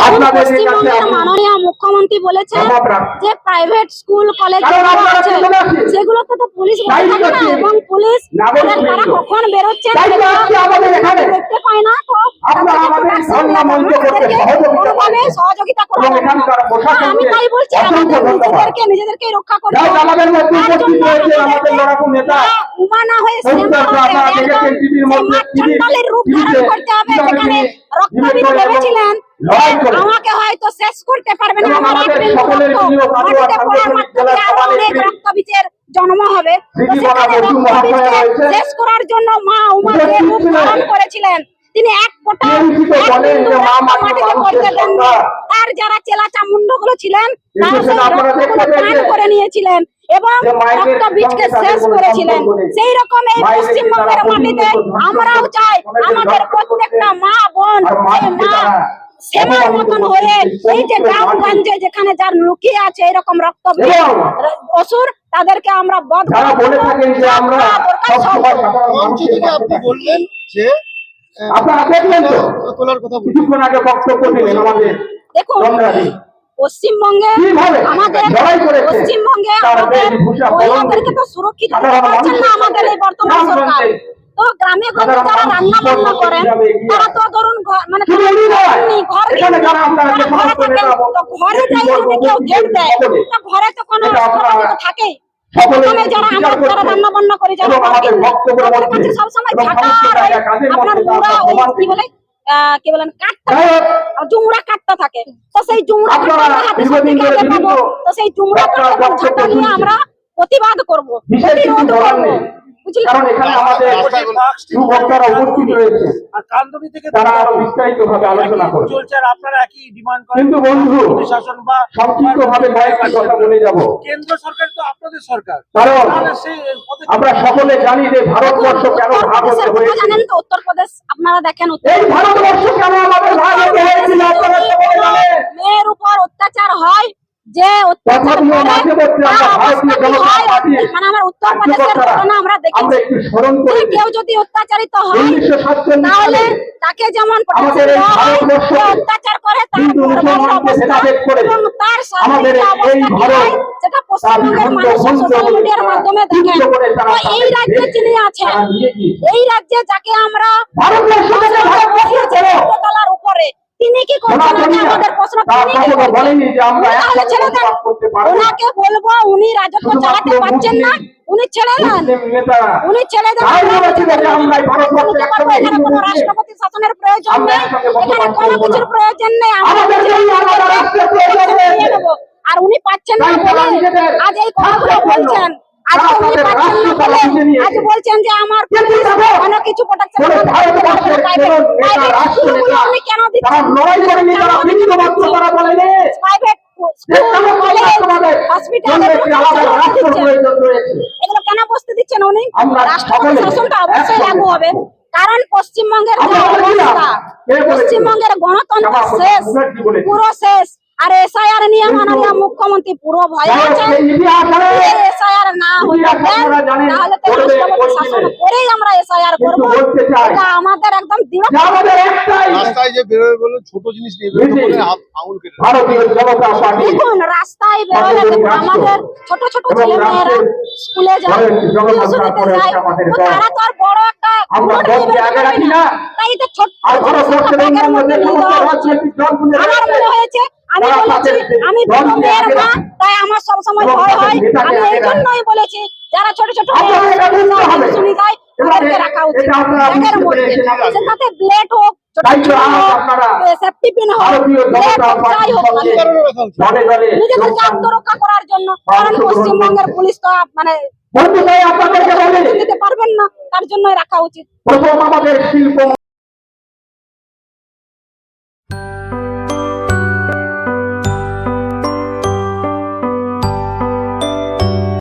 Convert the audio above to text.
আপনাদের পশ্চিমবঙ্গের আমি মাননীয় মুখ্যমন্ত্রী বলেছেন যে প্রাইভেট স্কুল কলেজ কারণ আছে সেগুলোতে তো পুলিশ বসে থাকে না এবং পুলিশ তারা কখন বেরোচ্ছেন দায়িত্ব সেটা আছে আমাদের এখানে। দেখতে পায় না তো আপনারা তাদেরকে আমাদের protection ধর্ণা দেওয়া মঞ্চ হবে, করতে তাদেরকে সহযোগিতা কোনোভাবে করতে। সহযোগিতা করা এবং যাবে না। এখানকার প্রশাসনকে হ্যাঁ, আমি তাই বলছি আমাদের। নিজেদেরকে নিজেদেরকে রক্ষা করতে উমা না হয়ে রূপ ধারণ করতে হবে যেখানে ভেবেছিলেন। আমাকে হয়তো শেষ করতে পারবে না আমার এক বিন্দু রক্ত মাটিতে পড়া সাংগঠনিক মাত্র জেলার আরও অনেক রক্তবীজের জন্ম হবে। সেখানে রক্তবীজকে শেষ করার জন্য মা উমা যে রূপ ধারণ করেছিলেন। তিনি এক বিন্দু রক্ত মাটিতে পড়তে দেননি। তার যারা চেলা চামুন্ডগুলো ছিলেন তারা সেই রক্তগুলো করে নিয়েছিলেন এবং যে মায়েদের রক্তবীজকে শেষ করেছিলেন। সেই রকম এই পশ্চিমবঙ্গের মাটিতে আমরাও চাই আমাদের প্রত্যেকটা মা বোন মা সেবার মতন হয়ে এই যে গ্রামগঞ্জে যেখানে যার লুকিয়ে আছে এরকম রক্ত অসুর তাদেরকে আমরা বধ আপনি বললেন যে আপনারা দেখলেন তো? তোলার কথা কিছুক্ষণ আগে বক্তব্য দিলেন আমাদের দেখুন পশ্চিমবঙ্গে আমাদের পশ্চিমবঙ্গে তার আমাদের মহিলাদেরকে তো সুরক্ষিত সাধারণ পারছেন না আমাদের এই বর্তমান সরকার। তো গ্রামে গঞ্জে যারা রান্না বান্না করেন তারা তো ধরুন মানে ঘর থাকেন, তো ঘরে যাই যদি কেউ গেট দেয় তো ঘরে তো কোনো থাকেই যারা আমরা যারা রান্না বান্না করে যারা তাদের কাছে সবসময় ঝাঁটা আপনার মধ্যে ওই কি বলে? আহ, কি বলেন? কাঠটা হোক, জুমড়া কাঠটা থাকে। তো সেই জুমড়া কাঠটা হাতে পাবো তো সেই জুমড়া আপনারা কাঠটা ঝাঁটা নিয়ে আমরা প্রতিবাদ করব। প্রতিরোধ করব। কারণ এখানে আমাদের যুব উপস্থিত রয়েছে। আর কান্দনি থেকে তারা আরও বিস্তারিত ভাবে আলোচনা করবে। চলছে আর আপনারা একই ডিমান্ড করেন। কিন্তু বন্ধু শাসন বা সংক্ষিপ্ত ভাবে কয়েকটি কথা বলে যাব। কেন্দ্র সরকার তো আপনাদের সরকার। কারণ আমরা সকলে জানি যে ভারতবর্ষ কেন ভাগ হতে হয়েছে। জানেন তো উত্তরপ্রদেশ আপনারা দেখেন এই ভারতবর্ষ কেন আমাদের ভাগ হতে হয়েছিল? আপনারা সকলে জানেন। মেয়ের উপর অত্যাচার হয় যে অত্যাচার তথাপিও মাঝে মধ্যে আমরা ভারতীয় জনতা? মানে আমার উত্তরপ্রদেশের কার্যকর্তারা ঘটনা আমরা আমরা দেখেছি একটু স্মরণ যে কেউ যদি অত্যাচারিত হয় তাহলে তাকে যেমন আমাদের এই অত্যাচার করে তার হিন্দু পরিবারের মুসলমানকে অবস্থা এবং তার আমাদের এই ভারত সেটা পশ্চিমবঙ্গের মানুষ সোশ্যাল মিডিয়ার মাধ্যমে দেখেন তো এই রাজ্যে যিনি আছেন। এই রাজ্যে যাকে আমরা উপরে তিনি কি করছেন। আমাদের প্রশ্ন তিনি কি করছেন? ছেড়ে দেন ওনাকে বলব উনি রাজত্ব চালাতে পারছেন না উনি ছেড়ে দেন। উনি ছেড়ে দেন। এখানে কোনো রাষ্ট্রপতি শাসনের প্রয়োজন নেই এখানে কোনো কিছুর প্রয়োজন নেই। আর উনি পাচ্ছেন না বলে আজ এই কথাগুলো বলছেন। আজকে উনি পাচ্ছেন না বলে তারা বুঝে নিয়েছে। আজ বলছেন যে আমার অনেক কিছু প্রোটেকশন কোনো উনি দিচ্ছেন? প্রাইভেট যে কেন রাষ্ট্রভাবে হসপিটালে একটি আলাদা রাষ্ট্র প্রয়োজন রয়েছে এগুলো কেন বসতে দিচ্ছেন উনি আমরা রাষ্ট্রপতি সকলে শাসনটা অবশ্যই লাগু হবে। কারণ পশ্চিমবঙ্গের? পশ্চিমবঙ্গের গণতন্ত্র শেষ পুরো শেষ। আর এসআইআর নিয়ে মাননীয় মুখ্যমন্ত্রী পুরো ভয় আছেন এসআইআর না হলে ইতিহাস তাহলে তো রাষ্ট্রপতি শাসন করেই আমরা এসআইআর কিন্তু করব। এটা আমাদের একদম দৃঢ় রাস্তায় যে বলে ছোট জিনিস নিয়ে বেরোবে হাত আঙুল কেটে দেয়। ভারতীয় জনতা পার্টি। দেখুন রাস্তায় বেরোলে আমাদের ছোট ছোট ছেলে মেয়েরা স্কুলে যায় টিউশনিতে। তারা তো আর বড় একটা। তাই ছোট্ট আমার মনে হয়েছে আমি বলেছি আমি মেয়ের মা তাই আমার সবসময় ভয় হয়। আমি এই জন্যই বলেছি যারা ছোট ছোট। শুনি যায় তাদেরকে রাখা উচিত। ব্যাগের মধ্যে সেটাতে ব্লেড হোক আত্মরক্ষা করার জন্য কারণ পশ্চিমবঙ্গের পুলিশ তো মানে বন্ধু তাই আপনাদেরকে বলি। দিতে পারবেন না তার জন্যই রাখা উচিত। প্রথম আমাদের শিল্প